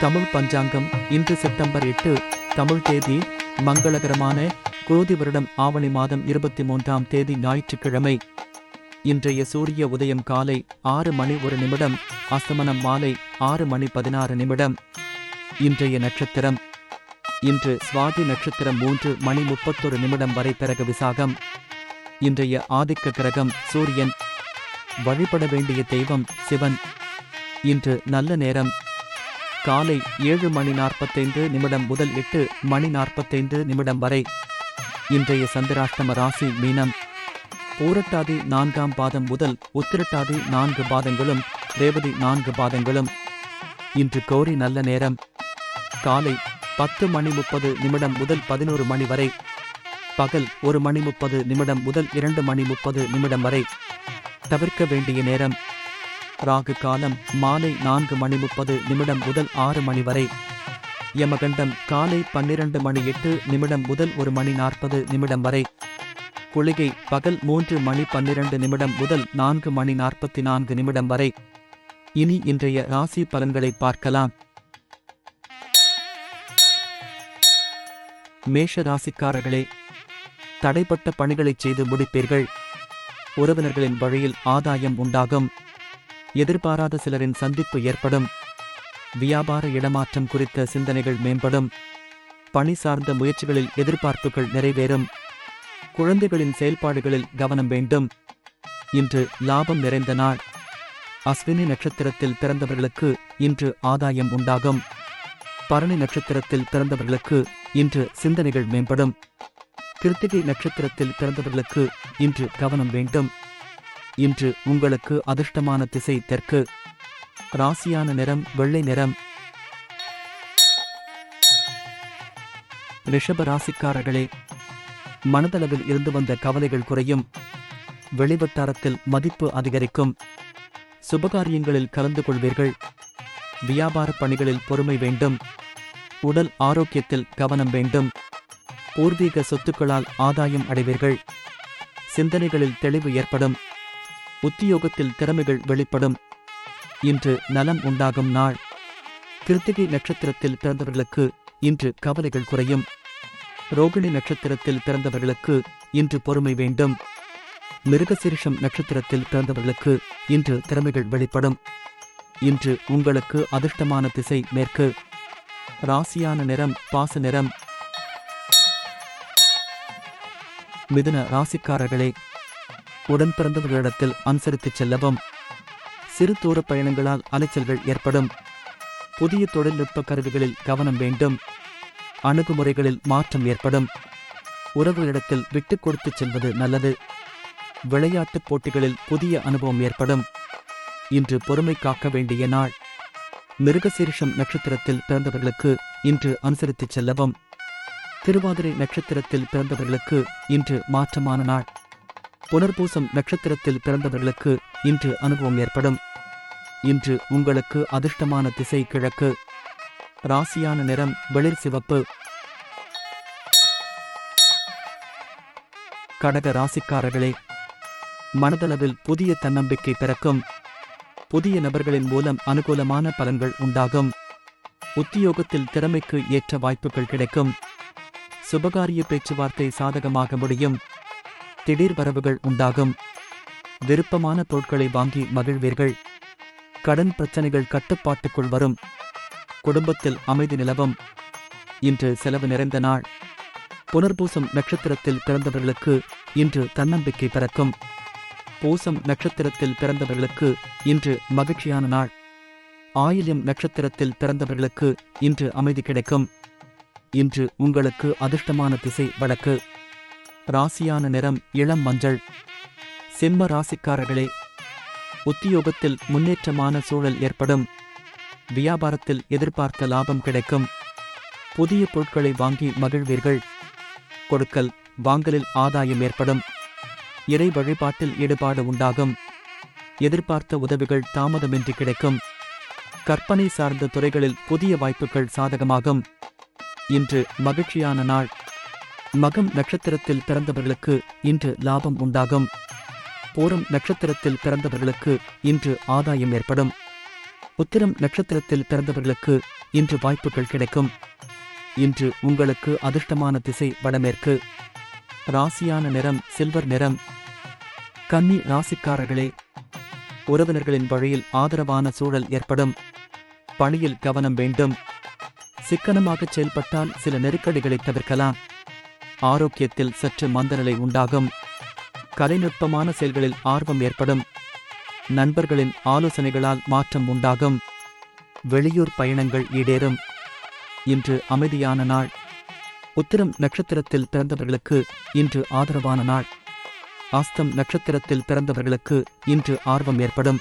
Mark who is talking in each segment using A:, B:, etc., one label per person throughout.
A: தமிழ் பஞ்சாங்கம் இன்று செப்டம்பர் எட்டு தமிழ் தேதி மங்களகரமான குரோதி வருடம் ஆவணி மாதம் இருபத்தி மூன்றாம் தேதி ஞாயிற்றுக்கிழமை. இன்றைய சூரிய உதயம் காலை ஆறு மணி ஒரு நிமிடம் அஸ்தமனம் மாலை ஆறு மணி பதினாறு நிமிடம். இன்றைய நட்சத்திரம். இன்று சுவாதி நட்சத்திரம் மூன்று மணி முப்பத்தொரு நிமிடம் வரை பிறகு விசாகம். இன்றைய ஆதிக்க கிரகம் சூரியன். வழிபட வேண்டிய தெய்வம் சிவன். இன்று நல்ல நேரம் காலை ஏழு மணி நாற்பத்தைந்து நிமிடம் முதல் எட்டு மணி நாற்பத்தைந்து நிமிடம் வரை. இன்றைய சந்திராஷ்டம ராசி மீனம். பூரட்டாதி நான்காம் பாதம் முதல் உத்திரட்டாதி நான்கு பாதங்களும் ரேவதி நான்கு பாதங்களும். இன்று கோரி நல்ல நேரம். காலை பத்து மணி முப்பது நிமிடம் முதல் பதினோரு மணி வரை. பகல் ஒரு மணி முப்பது நிமிடம் முதல் இரண்டு மணி முப்பது நிமிடம் வரை. தவிர்க்க வேண்டிய நேரம். ராகு காலம் மாலை நான்கு மணி முப்பது நிமிடம் முதல் ஆறு மணி வரை. யமகண்டம் காலை பன்னிரண்டு மணி எட்டு நிமிடம் முதல் ஒரு மணி நாற்பது நிமிடம் வரை. குளிகை பகல் மூன்று மணி பன்னிரண்டு நிமிடம் முதல் நான்கு மணி நாற்பத்தி நான்கு நிமிடம் வரை. இனி இன்றைய ராசி பலன்களை பார்க்கலாம். மேஷ ராசிக்காரர்களே தடைப்பட்ட பணிகளை செய்து முடிப்பீர்கள். உறவினர்களின் வழியில் ஆதாயம் உண்டாகும். எதிர்பாராத சிலரின் சந்திப்பு ஏற்படும். வியாபார இடமாற்றம் குறித்த சிந்தனைகள் மேம்படும். பணி சார்ந்த முயற்சிகளில் எதிர்பார்ப்புகள் நிறைவேறும். குழந்தைகளின் செயல்பாடுகளில் கவனம் வேண்டும். இன்று லாபம் நிறைந்த நாள். அஸ்வினி நட்சத்திரத்தில் பிறந்தவர்களுக்கு இன்று ஆதாயம் உண்டாகும். பரணி நட்சத்திரத்தில் பிறந்தவர்களுக்கு இன்று சிந்தனைகள் மேம்படும். கிருத்திகை நட்சத்திரத்தில் பிறந்தவர்களுக்கு இன்று கவனம் வேண்டும். இன்று உங்களுக்கு அதிர்ஷ்டமான திசை தெற்கு. ராசியான நிறம் வெள்ளை நிறம். ரிஷப ராசிக்காரர்களே மனதளவில் இருந்து வந்த கவலைகள் குறையும். வெளிவட்டாரத்தில் மதிப்பு அதிகரிக்கும். சுபகாரியங்களில் கலந்து கொள்வீர்கள். வியாபார பணிகளில் பொறுமை வேண்டும். உடல் ஆரோக்கியத்தில் கவனம் வேண்டும். பூர்வீக சொத்துக்களால் ஆதாயம் அடைவீர்கள். சிந்தனைகளில் தெளிவு ஏற்படும். உத்தியோகத்தில் திறமைகள் வெளிப்படும். இன்று நலம் உண்டாகும் நாள். கிருத்திகை நட்சத்திரத்தில் பிறந்தவர்களுக்கு இன்று கவலைகள் குறையும். ரோகிணி நட்சத்திரத்தில் பிறந்தவர்களுக்கு இன்று பொறுமை வேண்டும். மிருகசீரிஷம் நட்சத்திரத்தில் பிறந்தவர்களுக்கு இன்று திறமைகள் வெளிப்படும். இன்று உங்களுக்கு அதிர்ஷ்டமான திசை மேற்கு. ராசியான நிறம் பாச நிறம். மிதுன ராசிக்காரர்களே உடன் பிறந்தவர்களிடத்தில் அனுசரித்துச் செல்லவும். சிறு தூர பயணங்களால் அலைச்சல்கள் ஏற்படும். புதிய தொழில்நுட்ப கருவிகளில் கவனம் வேண்டும். அணுகுமுறைகளில் மாற்றம் ஏற்படும். உறவுகளிடத்தில் விட்டுக் கொடுத்து செல்வது நல்லது. விளையாட்டுப் போட்டிகளில் புதிய அனுபவம் ஏற்படும். இன்று பொறுமை காக்க வேண்டிய நாள். மிருகசீரிஷம் நட்சத்திரத்தில் பிறந்தவர்களுக்கு இன்று அனுசரித்துச் செல்லவும். திருவாதிரை நட்சத்திரத்தில் பிறந்தவர்களுக்கு இன்று மாற்றமான நாள். புனர்பூசம் நட்சத்திரத்தில் பிறந்தவர்களுக்கு இன்று அனுபவம் ஏற்படும். இன்று உங்களுக்கு அதிர்ஷ்டமான திசை கிழக்கு. ராசியான நிறம் வெளிர் சிவப்பு. கடக ராசிக்காரர்களே மனதளவில் புதிய தன்னம்பிக்கை பிறக்கும். புதிய நபர்களின் மூலம் அனுகூலமான பலன்கள் உண்டாகும். உத்தியோகத்தில் திறமைக்கு ஏற்ற வாய்ப்புகள் கிடைக்கும். சுபகாரிய பேச்சுவார்த்தை சாதகமாக முடியும். திடீர் வரவுகள் உண்டாகும். விருப்பமான பொருட்களை வாங்கி மகிழ்வீர்கள். கடன் பிரச்சனைகள் கட்டுப்பாட்டுக்குள் வரும். குடும்பத்தில் அமைதி நிலவும். இன்று செலவு நிறைந்த நாள். புனர்பூசம் நட்சத்திரத்தில் பிறந்தவர்களுக்கு இன்று தன்னம்பிக்கை பிறக்கும். பூசம் நட்சத்திரத்தில் பிறந்தவர்களுக்கு இன்று மகிழ்ச்சியான நாள். ஆயில்யம் நட்சத்திரத்தில் பிறந்தவர்களுக்கு இன்று அமைதி கிடைக்கும். இன்று உங்களுக்கு அதிர்ஷ்டமான திசை வடக்கு. ராசியான நிறம் இளம் மஞ்சள். சிம்ம ராசிக்காரர்களே உத்தியோகத்தில் முன்னேற்றமான சூழல் ஏற்படும். வியாபாரத்தில் எதிர்பார்த்த லாபம் கிடைக்கும். புதிய பொருட்களை வாங்கி மகிழ்வீர்கள். கொடுக்கல் வாங்கலில் ஆதாயம் ஏற்படும். இறை வழிபாட்டில் ஈடுபாடு உண்டாகும். எதிர்பார்த்த உதவிகள் தாமதமின்றி கிடைக்கும். கற்பனை சார்ந்த துறைகளில் புதிய வாய்ப்புகள் சாதகமாகும். இன்று மகிழ்ச்சியான நாள். மகம் நட்சத்திரத்தில் பிறந்தவர்களுக்கு இன்று லாபம் உண்டாகும். பூரம் நட்சத்திரத்தில் பிறந்தவர்களுக்கு இன்று ஆதாயம் ஏற்படும். உத்திரம் நட்சத்திரத்தில் பிறந்தவர்களுக்கு இன்று வாய்ப்புகள் கிடைக்கும். இன்று உங்களுக்கு அதிர்ஷ்டமான திசை வடமேற்கு. ராசியான நிறம் சில்வர் நிறம். கன்னி ராசிக்காரர்களே உறவினர்களின் வழியில் ஆதரவான சூழல் ஏற்படும். பணியில் கவனம் வேண்டும். சிக்கனமாகச் செயல்பட்டால் சில நெருக்கடிகளை தவிர்க்கலாம். ஆரோக்கியத்தில் சற்று மந்தநிலை உண்டாகும். கலைநுட்பமான செயல்களில் ஆர்வம் ஏற்படும். நண்பர்களின் ஆலோசனைகளால் மாற்றம் உண்டாகும். வெளியூர் பயணங்கள் ஈடேறும். இன்று அமைதியான நாள். உத்திரம் நட்சத்திரத்தில் பிறந்தவர்களுக்கு இன்று ஆதரவான நாள். ஆஸ்தம் நட்சத்திரத்தில் பிறந்தவர்களுக்கு இன்று ஆர்வம் ஏற்படும்.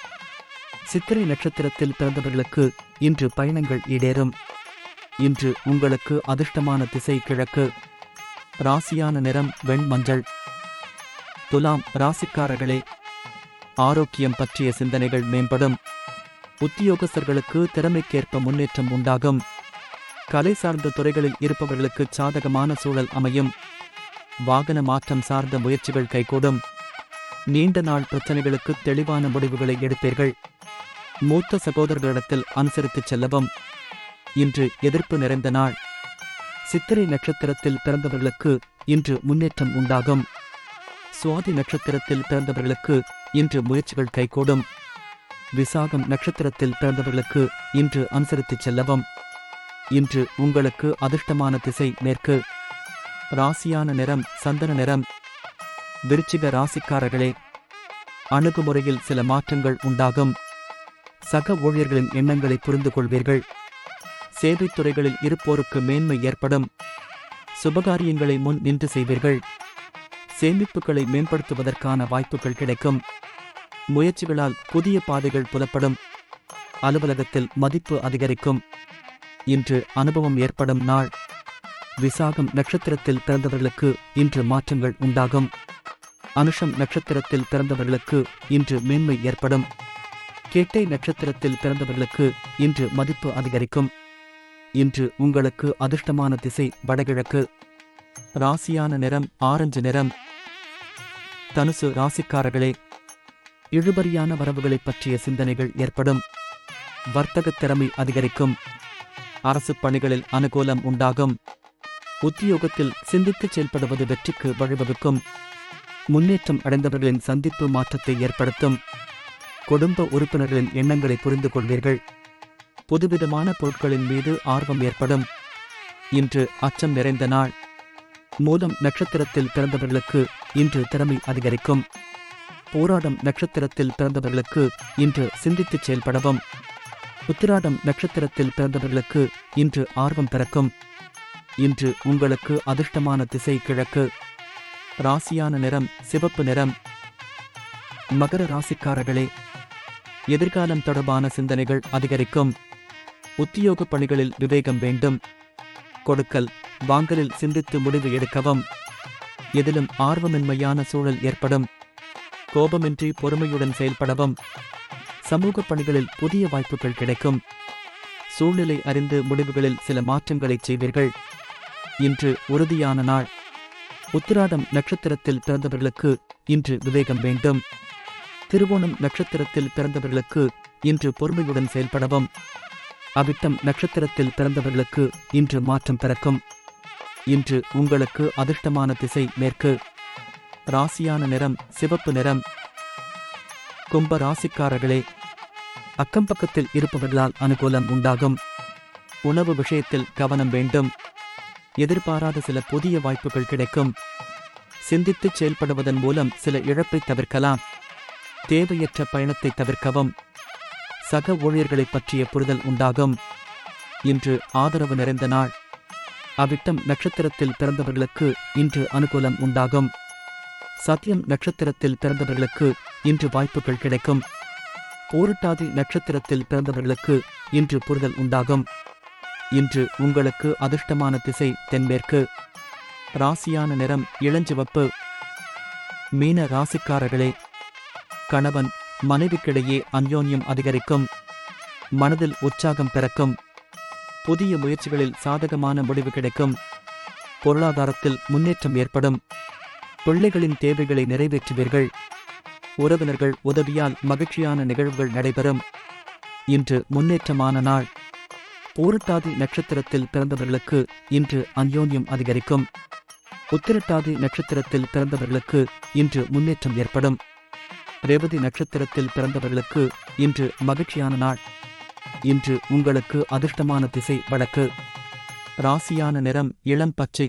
A: சித்திரை நட்சத்திரத்தில் பிறந்தவர்களுக்கு இன்று பயணங்கள் ஈடேறும். இன்று உங்களுக்கு அதிர்ஷ்டமான திசை கிழக்கு. ராசியான நிறம் வெண்மஞ்சள். துலாம் ராசிக்காரர்களே ஆரோக்கியம் பற்றிய சிந்தனைகள் மேம்படும். உத்தியோகஸ்தர்களுக்கு திறமைக்கேற்ப முன்னேற்றம் உண்டாகும். கலை சார்ந்த துறைகளில் இருப்பவர்களுக்கு சாதகமான சூழல் அமையும். வாகன மாற்றம் சார்ந்த முயற்சிகள் கைகூடும். நீண்ட நாள் பிரச்சனைகளுக்கு தெளிவான முடிவுகளை எடுப்பீர்கள். மூத்த சகோதரர்களிடத்தில் அனுசரித்துச் செல்லவும். இன்று எதிர்ப்பு நிறைந்த நாள். சித்திரை நட்சத்திரத்தில் பிறந்தவர்களுக்கு இன்று முன்னேற்றம் உண்டாகும். சுவாதி நட்சத்திரத்தில் பிறந்தவர்களுக்கு இன்று முயற்சிகள் கைகூடும். விசாகம் நட்சத்திரத்தில் பிறந்தவர்களுக்கு இன்று அனுசரித்துச் செல்லவும். இன்று உங்களுக்கு அதிர்ஷ்டமான திசை மேற்கு. ராசியான நிறம் சந்தன நிறம். விருச்சிக ராசிக்காரர்களே அணுகுமுறையில் சில மாற்றங்கள் உண்டாகும். சக ஊழியர்களின் எண்ணங்களை புரிந்து கொள்வீர்கள் சேவைத் துறைகளில் இருப்போருக்கு மேன்மை ஏற்படும். சுபகாரியங்களை முன் நின்று செய்வீர்கள். சேமிப்புகளை மேம்படுத்துவதற்கான வாய்ப்புகள் கிடைக்கும். முயற்சிகளால் புதிய பாதைகள் புலப்படும். அலுவலகத்தில் மதிப்பு அதிகரிக்கும். இன்று அனுபவம் ஏற்படும் நாள். விசாகம் நட்சத்திரத்தில் பிறந்தவர்களுக்கு இன்று மாற்றங்கள் உண்டாகும். அனுஷம் நட்சத்திரத்தில் பிறந்தவர்களுக்கு இன்று மேன்மை ஏற்படும். கேட்டை நட்சத்திரத்தில் பிறந்தவர்களுக்கு இன்று மதிப்பு அதிகரிக்கும். இன்று உங்களுக்கு அதிர்ஷ்டமான திசை வடகிழக்கு. ராசியான நிறம் ஆரஞ்சு நிறம். தனுசு ராசிக்காரர்களே இழுபறியான வரவுகளைப் பற்றிய சிந்தனைகள் ஏற்படும். வர்த்தக திறமை அதிகரிக்கும். அரசு பணிகளில் அனுகூலம் உண்டாகும். உத்தியோகத்தில் சிந்தித்து செயல்படுவது வெற்றிக்கு வழிவகுக்கும். முன்னேற்றம் அடைந்தவர்களின் சந்திப்பு மாற்றத்தை ஏற்படுத்தும். குடும்ப உறுப்பினர்களின் எண்ணங்களை புரிந்து கொள்வீர்கள் புதுவிதமான பொருட்களின் மீது ஆர்வம் ஏற்படும். இன்று அச்சம் நிறைந்த நாள். மூலம் நட்சத்திரத்தில் பிறந்தவர்களுக்கு இன்று திறமை அதிகரிக்கும். போராடம் நட்சத்திரத்தில் பிறந்தவர்களுக்கு இன்று சிந்தித்துச் செயல்படவும். உத்திராடம் நட்சத்திரத்தில் பிறந்தவர்களுக்கு இன்று ஆர்வம் பிறக்கும். இன்று உங்களுக்கு அதிர்ஷ்டமான திசை கிழக்கு. ராசியான நிறம் சிவப்பு நிறம். மகர ராசிக்காரர்களே எதிர்காலம் தொடர்பான சிந்தனைகள் அதிகரிக்கும். உத்தியோக பணிகளில் விவேகம் வேண்டும். கொடுக்கல் வாங்கலில் சிந்தித்து முடிவு எடுக்கவும். எதிலும் ஆர்வமின்மையான சூழல் ஏற்படும். கோபமின்றி பொறுமையுடன் செயல்படவும். சமூக பணிகளில் புதிய வாய்ப்புகள் கிடைக்கும். சூழ்நிலை அறிந்து முடிவுகளில் சில மாற்றங்களைச் செய்வீர்கள். இன்று உறுதியான நாள். உத்திராடம் நட்சத்திரத்தில் பிறந்தவர்களுக்கு இன்று விவேகம் வேண்டும். திருவோணம் நட்சத்திரத்தில் பிறந்தவர்களுக்கு இன்று பொறுமையுடன் செயல்படவும். அவிட்டம் நட்சத்திரத்தில் பிறந்தவர்களுக்கு இன்று மாற்றம் பிறக்கும். இன்று உங்களுக்கு அதிர்ஷ்டமான திசை மேற்கு. ராசியான நிறம் சிவப்பு நிறம். கும்ப ராசிக்காரர்களே அக்கம் பக்கத்தில் இருப்பவர்களால் அனுகூலம் உண்டாகும். உணவு விஷயத்தில் கவனம் வேண்டும். எதிர்பாராத சில புதிய வாய்ப்புகள் கிடைக்கும். சிந்தித்துச் செயல்படுவதன் மூலம் சில இழப்பை தவிர்க்கலாம். தேவையற்ற பயணத்தை தவிர்க்கவும். சக ஊழியர்களை பற்றிய புரிதல் உண்டாகும். இன்று ஆதரவு நிறைந்த நாள். அவ்விட்டம் நட்சத்திரத்தில் பிறந்தவர்களுக்கு இன்று அனுகூலம் உண்டாகும். சத்தியம் நட்சத்திரத்தில் பிறந்தவர்களுக்கு இன்று வாய்ப்புகள் கிடைக்கும். போரிட்டாதி நட்சத்திரத்தில் பிறந்தவர்களுக்கு இன்று புரிதல் உண்டாகும். இன்று உங்களுக்கு அதிர்ஷ்டமான திசை தென்மேற்கு. ராசியான நிறம் இளஞ்சிவப்பு. மீன ராசிக்காரர்களே கணவன் மனைவிக்கிடையே அந்யோன்யம் அதிகரிக்கும். மனதில் உற்சாகம் பிறக்கும். புதிய முயற்சிகளில் சாதகமான முடிவு கிடைக்கும். பொருளாதாரத்தில் முன்னேற்றம் ஏற்படும். பிள்ளைகளின் தேவைகளை நிறைவேற்றுவீர்கள். உறவினர்கள் உதவியால் மகிழ்ச்சியான நிகழ்வுகள் நடைபெறும். இன்று முன்னேற்றமான நாள். பூரட்டாதி நட்சத்திரத்தில் பிறந்தவர்களுக்கு இன்று அந்யோன்யம் அதிகரிக்கும். உத்திரட்டாதி நட்சத்திரத்தில் பிறந்தவர்களுக்கு இன்று முன்னேற்றம் ஏற்படும். ரேவதி நட்சத்திரத்தில் பிறந்தவர்களுக்கு இன்று மகிழ்ச்சியான நாள். இன்று உங்களுக்கு அதிர்ஷ்டமான திசை வழக்கு. ராசியான நிறம் இளம் பச்சை.